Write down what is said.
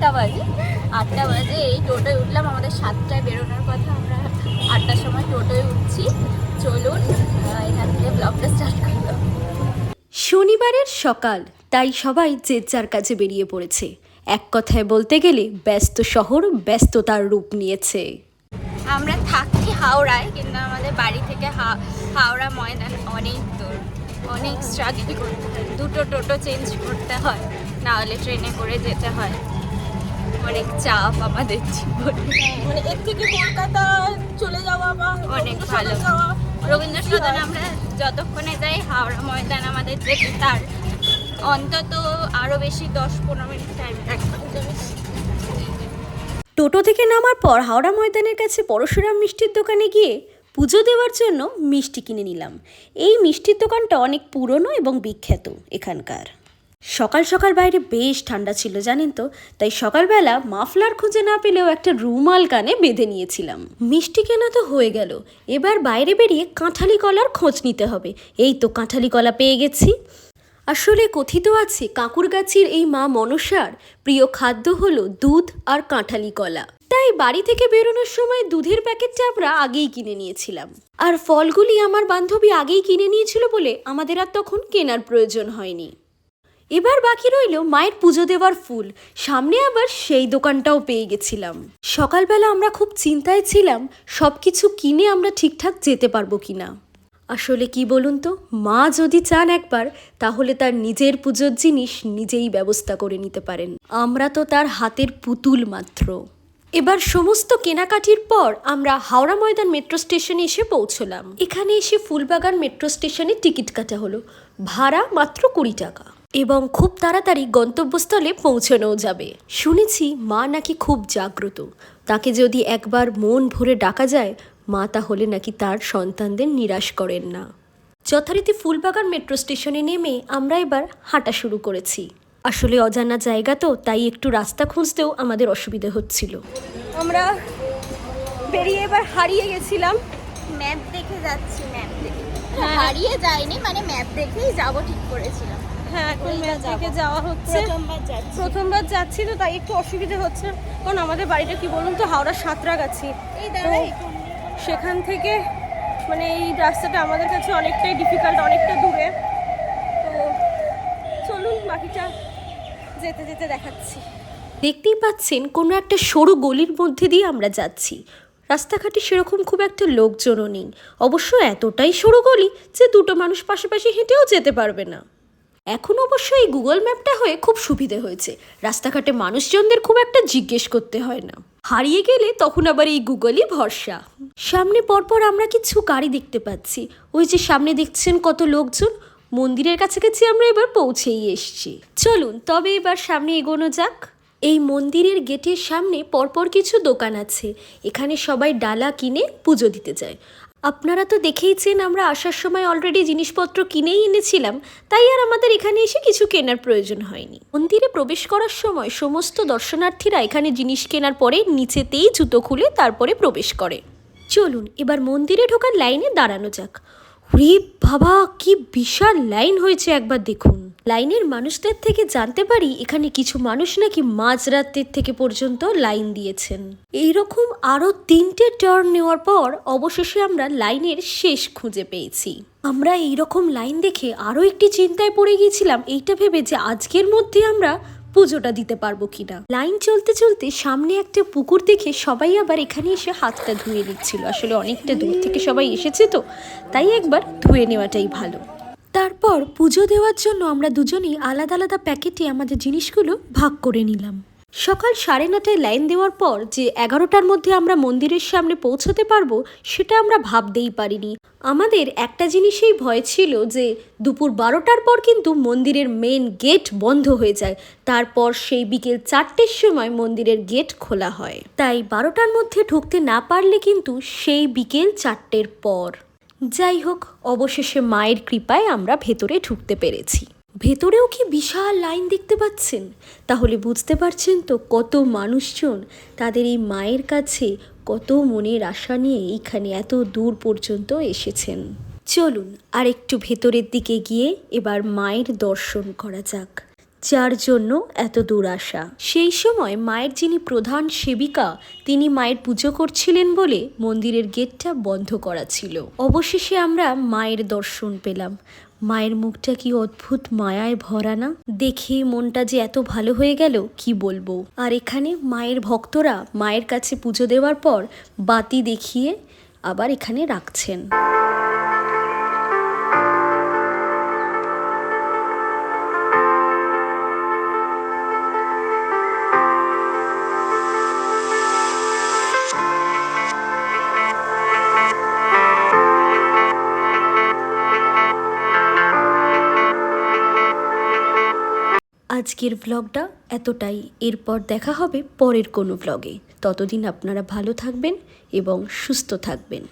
আটটা বাজে। আটটা বাজে এই টোটোয় উঠলাম আমাদের সাতটায় বেরোনোর কথা। আমরা আটটার সময় টোটোয় উঠছি। চলুন এখান থেকে ব্লগটা স্টার্ট করি শনিবারের সকাল তাই সবাই যে যার কাছে বেরিয়ে পড়েছে। এক কথায় বলতে গেলে ব্যস্ত শহর ব্যস্ততার রূপ নিয়েছে। আমরা থাকি হাওড়ায় কিন্তু আমাদের বাড়ি থেকে হাওড়া ময়দান অনেক দূর। অনেক স্ট্রাগল করতে হয়। দুটো টোটো চেঞ্জ করতে হয় নাহলে ট্রেনে করে যেতে হয়। অনেক চাপ আমাদের জীবনে। মানে এর থেকে কলকাতা চলে যাওয়া বা অনেক ভালো। রবীন্দ্র সদন আমরা যতক্ষণে যাই হাওড়া ময়দান আমাদের যেতে তার অন্তত আরও বেশি দশ পনেরো মিনিট টাইম লাগবে টোটো থেকে নামার পর হাওড়া ময়দানের কাছে পরশুরাম মিষ্টির দোকানে গিয়ে পুজো দেওয়ার জন্য মিষ্টি কিনে নিলাম। এই মিষ্টির দোকানটা অনেক পুরনো এবং বিখ্যাত এখানকার। সকাল সকাল বাইরে বেশ ঠান্ডা ছিল, জানেন তো? তাই সকালবেলা মাফলার খুঁজে না পেলেও একটা রুমাল কানে বেঁধে নিয়েছিলাম। মিষ্টি কেনা তো হয়ে গেল। এবার বাইরে বেরিয়ে কাঁঠালি কলার খোঁজ নিতে হবে। এই তো কাঁঠালি কলা পেয়ে গেছি। আসলে কথিত আছে কাকুরগাছির এই মা মনসার প্রিয় খাদ্য হলো দুধ আর কাঁঠালি কলা। তাই বাড়ি থেকে বেরোনোর সময় দুধের প্যাকেটটা আমরা আগেই কিনে নিয়েছিলাম। আর ফলগুলি আমার বান্ধবী আগেই কিনে নিয়েছিল বলে আমাদের আর তখন কেনার প্রয়োজন হয়নি। এবার বাকি রইল মায়ের পুজো দেওয়ার ফুল। সামনে আবার সেই দোকানটাও পেয়ে গেছিলাম। সকালবেলা আমরা খুব চিন্তায় ছিলাম সব কিছু কিনে আমরা ঠিকঠাক যেতে পারব কিনা। আসলে কি বলুন তো, মা যদি চান একবার, তাহলে তার নিজের পুজোর জিনিস নিজেই ব্যবস্থা করে নিতে পারেন। আমরা তো তার হাতের পুতুল মাত্র। এবার সমস্ত কেনাকাটির পর আমরা হাওড়া ময়দান মেট্রো স্টেশনে এসে পৌঁছলাম। এখানে এসে ফুলবাগান মেট্রো স্টেশনে টিকিট কাটা হলো। ভাড়া মাত্র কুড়ি টাকা। এবং খুব তাড়াতাড়ি গন্তব্যস্থলে পৌঁছানোও যাবে। শুনেছি মা নাকি খুব জাগ্রত। তাকে যদি একবার মন ভরে ডাকা যায় মা তাহলে নাকি তার সন্তানদের নিরাশ করেন না। যথারীতি ফুলবাগান মেট্রো স্টেশনে নেমে আমরা এবার হাঁটা শুরু করেছি। আসলে অজানা জায়গা তো তাই একটু রাস্তা খুঁজতেও আমাদের অসুবিধা হচ্ছিল। আমরা বেরিয়ে এবার হারিয়ে গেছিলাম। ম্যাপ দেখে যাচ্ছি ম্যাপ দেখে। হারিয়ে যায়নি মানে ম্যাপ দেখেই যাব ঠিক করেছিলাম। হ্যাঁ এখন থেকে যাওয়া হচ্ছে। প্রথমবার যাচ্ছি। তো তাই একটু অসুবিধা হচ্ছে। কারণ আমাদের বাড়িটা কি বলুন তো হাওড়া সাঁতরাগাছি। এই দাঁড়াই সেখান থেকে মানে এই রাস্তাটা আমাদের কাছে অনেকটাই ডিফিকাল্ট অনেকটা দূরে। তো চলুন বাকিটা যেতে যেতে দেখাচ্ছি। দেখতেই পাচ্ছেন কোনো একটা সরু গলির মধ্যে দিয়ে আমরা যাচ্ছি। রাস্তাঘাটে সেরকম খুব একটা লোকজনও নেই। অবশ্য এতটাই সরু গলি যে দুটো মানুষ পাশাপাশি হেঁটেও যেতে পারবে না। এখন অবশ্য এই গুগল ম্যাপটা হয়ে খুব সুবিধে হয়েছে। রাস্তাঘাটে মানুষজনদের খুব একটা জিজ্ঞেস করতে হয় না। হারিয়ে গেলে তখন আবার এই গুগলই ভরসা। সামনে পরপর আমরা কিছু গাড়ি দেখতে পাচ্ছি। ওই যে সামনে দেখছেন কত লোকজন। মন্দিরের কাছাকাছি আমরা এবার পৌঁছেই এসছি। চলুন, তবে এবার সামনে এগোনো যাক। এই মন্দিরের গেটের সামনে পরপর কিছু দোকান আছে। এখানে সবাই ডালা কিনে পুজো দিতে যায়। আপনারা তো দেখেইছেন আমরা আসার সময় অলরেডি জিনিসপত্র কিনেই এনেছিলাম, তাই আর আমাদের এখানে এসে কিছু কেনার প্রয়োজন হয়নি। মন্দিরে প্রবেশ করার সময় সমস্ত দর্শনার্থীরা এখানে জিনিস কেনার পরে নিচেতেই জুতো খুলে তারপরে প্রবেশ করে। চলুন, এবার মন্দিরে ঢোকার লাইনে দাঁড়ানো যাক। রে বাবা, কি বিশাল লাইন হয়েছে একবার দেখুন। লাইনের মানুষদের থেকে জানতে পারি এখানে কিছু মানুষ নাকি মাঝরাতের থেকে পর্যন্ত লাইন দিয়েছেন। এইরকম আরও তিনটে টার্ন নেওয়ার পর অবশেষে আমরা লাইনের শেষ খুঁজে পেয়েছি। আমরা এইরকম লাইন দেখে আরও একটি চিন্তায় পড়ে গিয়েছিলাম, এইটা ভেবে যে আজকের মধ্যে আমরা পুজোটা দিতে পারব কিনা। লাইন চলতে চলতে সামনে একটা পুকুর দেখে সবাই আবার এখানে এসে হাতটা ধুয়ে নিচ্ছিল। আসলে অনেকটা দূর থেকে সবাই এসেছে তো, তাই একবার ধুয়ে নেওয়াটাই ভালো। তারপর পুজো দেওয়ার জন্য আমরা দুজনেই আলাদা আলাদা প্যাকেটে আমাদের জিনিসগুলো ভাগ করে নিলাম। সকাল সাড়ে নটায় লাইন দেওয়ার পর যে এগারোটার মধ্যে আমরা মন্দিরের সামনে পৌঁছতে পারব, সেটা আমরা ভাবতেই পারিনি। আমাদের একটা জিনিসেই ভয় ছিল যে দুপুর বারোটার পর কিন্তু মন্দিরের মেন গেট বন্ধ হয়ে যায়। তারপর সেই বিকেল চারটের সময় মন্দিরের গেট খোলা হয়। তাই বারোটার মধ্যে ঢুকতে না পারলে কিন্তু সেই বিকেল চারটের পর। যাই হোক অবশেষে মায়ের কৃপায় আমরা ভেতরে ঢুকতে পেরেছি। ভেতরেও কি বিশাল লাইন দেখতে পাচ্ছেন? তাহলে বুঝতে পারছেন তো কত মানুষজন তাদের এই মায়ের কাছে কত মনের আশা নিয়ে এইখানে এত দূর পর্যন্ত এসেছেন। চলুন আর একটু ভেতরের দিকে গিয়ে এবার মায়ের দর্শন করা যাক। যার জন্য এত দূর আসা। সেই সময় মায়ের যিনি প্রধান সেবিকা, তিনি মায়ের পুজো করছিলেন বলে মন্দিরের গেটটা বন্ধ করা ছিল। অবশেষে আমরা মায়ের দর্শন পেলাম। মায়ের মুখটা কি অদ্ভুত মায়ায় ভরা না? দেখে মনটা যে এত ভালো হয়ে গেল, কি বলব? আর এখানে মায়ের ভক্তরা মায়ের কাছে পুজো দেওয়ার পর বাতি দেখিয়ে আবার এখানে রাখছেন। আজকের ব্লগটা এতটাই। এরপর দেখা হবে পরের কোনো ব্লগে ততদিন আপনারা ভালো থাকবেন এবং সুস্থ থাকবেন।